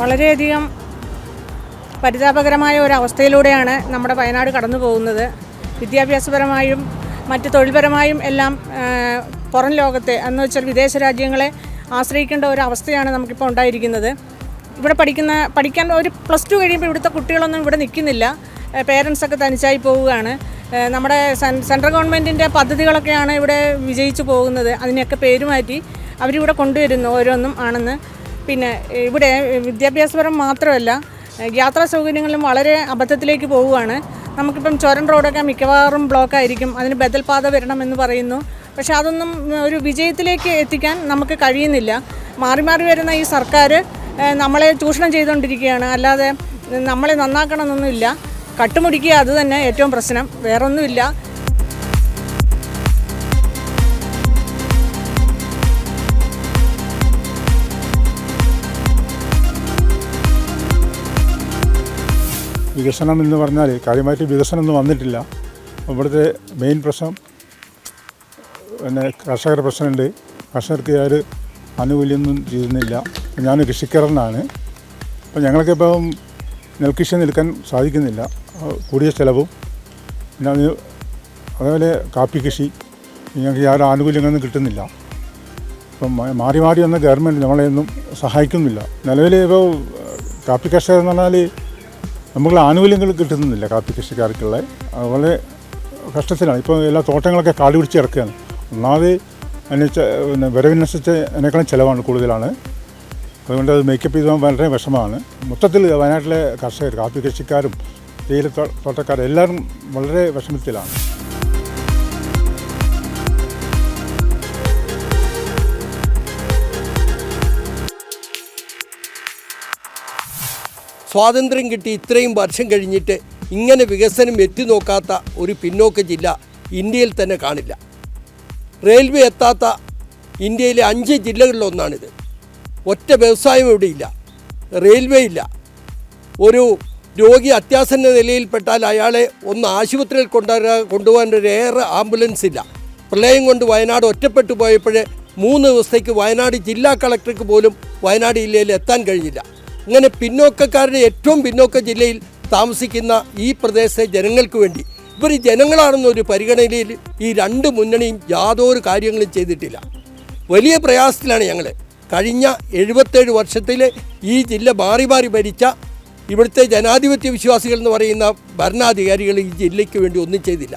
വളരെയധികം പരിതാപകരമായ ഒരവസ്ഥയിലൂടെയാണ് നമ്മുടെ വയനാട് കടന്നു പോകുന്നത്. വിദ്യാഭ്യാസപരമായും മറ്റ് തൊഴിൽപരമായും എല്ലാം പുറം ലോകത്തെ എന്ന് വെച്ചാൽ വിദേശ രാജ്യങ്ങളെ ആശ്രയിക്കേണ്ട ഒരു അവസ്ഥയാണ് നമുക്കിപ്പോൾ ഉണ്ടായിരിക്കുന്നത്. ഇവിടെ പഠിക്കുന്ന പഠിക്കാൻ ഒരു പ്ലസ് ടു കഴിയുമ്പോൾ ഇവിടുത്തെ കുട്ടികളൊന്നും ഇവിടെ നിൽക്കുന്നില്ല. പേരൻസൊക്കെ തനിച്ചായി പോവുകയാണ്. നമ്മുടെ സെൻട്രൽ ഗവൺമെന്റിന്റെ പദ്ധതികളൊക്കെയാണ് ഇവിടെ വിജയിച്ചു പോകുന്നത്. അതിനെയൊക്കെ പേരുമാറ്റി അവരിവിടെ കൊണ്ടുവരുന്നു ഓരോന്നും ആണെന്ന്. പിന്നെ ഇവിടെ വിദ്യാഭ്യാസപരം മാത്രമല്ല യാത്രാ സൗകര്യങ്ങളും വളരെ അബദ്ധത്തിലേക്ക് പോവുകയാണ്. നമുക്കിപ്പം ചുരം റോഡൊക്കെ മിക്കവാറും ബ്ലോക്ക് ആയിരിക്കും അതിന് ബദൽ പാത വരണമെന്ന് പറയുന്നു. പക്ഷെ അതൊന്നും ഒരു വിജയത്തിലേക്ക് എത്തിക്കാൻ നമുക്ക് കഴിയുന്നില്ല. മാറി മാറി വരുന്ന ഈ സർക്കാർ നമ്മളെ ചൂഷണം ചെയ്തുകൊണ്ടിരിക്കുകയാണ്. അല്ലാതെ നമ്മളെ നന്നാക്കണമെന്നൊന്നുമില്ല. കട്ടുമുടിക്കുക അത് തന്നെ ഏറ്റവും പ്രശ്നം. വേറൊന്നുമില്ല. വികസനം എന്ന് പറഞ്ഞാൽ കാര്യമായിട്ട് വികസനം ഒന്നും വന്നിട്ടില്ല. ഇവിടുത്തെ മെയിൻ പ്രശ്നം പിന്നെ കർഷകരുടെ പ്രശ്നമുണ്ട്. കർഷകർക്ക് ആര് ആനുകൂല്യമൊന്നും ചെയ്യുന്നില്ല ഞാൻ കൃഷിക്കാരനാണ്. അപ്പം ഞങ്ങൾക്കിപ്പം നെൽകൃഷി നിൽക്കാൻ സാധിക്കുന്നില്ല. കൂടിയ ചിലവും. പിന്നെ അതിന് അതേപോലെ കാപ്പി കൃഷി. ഞങ്ങൾക്ക് യാതൊരു ആനുകൂല്യങ്ങളൊന്നും കിട്ടുന്നില്ല. ഇപ്പം മാറി മാറി വന്ന ഗവൺമെന്റ് നമ്മളെയൊന്നും സഹായിക്കുന്നില്ല. നിലവിൽ ഇപ്പോൾ കാപ്പി കർഷകർ എന്ന് പറഞ്ഞാൽ നമുക്ക് ആനുകൂല്യങ്ങൾ കിട്ടുന്നില്ല കാപ്പി കൃഷിക്കാർക്കുള്ള വളരെ കഷ്ടത്തിലാണ്. ഇപ്പോൾ എല്ലാ തോട്ടങ്ങളൊക്കെ കാട് പിടിച്ച് ഇറക്കുകയാണ് ഒന്നാമത് അതിന് പിന്നെ വരവിനനുസരിച്ച് അതിനേക്കാളും ചിലവാണ് കൂടുതലാണ്. അതുകൊണ്ട് അത് മേക്കപ്പ് ചെയ്ത് വളരെ വിഷമമാണ്. മൊത്തത്തിൽ വയനാട്ടിലെ കർഷകർ കാപ്പി കൃഷിക്കാരും തേയില തോട്ടക്കാരും എല്ലാവരും വളരെ വിഷമത്തിലാണ്. സ്വാതന്ത്ര്യം കിട്ടി ഇത്രയും വർഷം കഴിഞ്ഞിട്ട് ഇങ്ങനെ വികസനം എത്തി നോക്കാത്ത ഒരു പിന്നോക്ക ജില്ല ഇന്ത്യയിൽ തന്നെ കാണില്ല. റെയിൽവേ എത്താത്ത ഇന്ത്യയിലെ അഞ്ച് ജില്ലകളിലൊന്നാണിത്. ഒറ്റ വ്യവസായം ഇവിടെയില്ല റെയിൽവേ ഇല്ല. ഒരു രോഗി അത്യാസന്ന നിലയിൽപ്പെട്ടാൽ അയാളെ ഒന്ന് ആശുപത്രിയിൽ കൊണ്ടുവരാ കൊണ്ടുപോകാൻ ഒരു ഏറെ ആംബുലൻസ് ഇല്ല. പ്രളയം കൊണ്ട് വയനാട് ഒറ്റപ്പെട്ടു പോയപ്പോൾ മൂന്ന് ദിവസത്തേക്ക് വയനാട് ജില്ലാ കളക്ടർക്ക് പോലും വയനാട് ജില്ലയിൽ എത്താൻ കഴിഞ്ഞില്ല. അങ്ങനെ പിന്നോക്കക്കാരുടെ ഏറ്റവും പിന്നോക്ക ജില്ലയിൽ താമസിക്കുന്ന ഈ പ്രദേശത്തെ ജനങ്ങൾക്ക് വേണ്ടി. ഇവർ ഈ ജനങ്ങളാണെന്നൊരു പരിഗണനയിൽ ഈ രണ്ട് മുന്നണിയും യാതൊരു കാര്യങ്ങളും ചെയ്തിട്ടില്ല. വലിയ പ്രയാസത്തിലാണ് ഞങ്ങൾ കഴിഞ്ഞ എഴുപത്തേഴ് വർഷത്തിൽ ഈ ജില്ല മാറി മാറി ഭരിച്ച ഇവിടുത്തെ ജനാധിപത്യ വിശ്വാസികൾ എന്ന് പറയുന്ന ഭരണാധികാരികൾ ഈ ജില്ലയ്ക്ക് വേണ്ടി ഒന്നും ചെയ്തില്ല.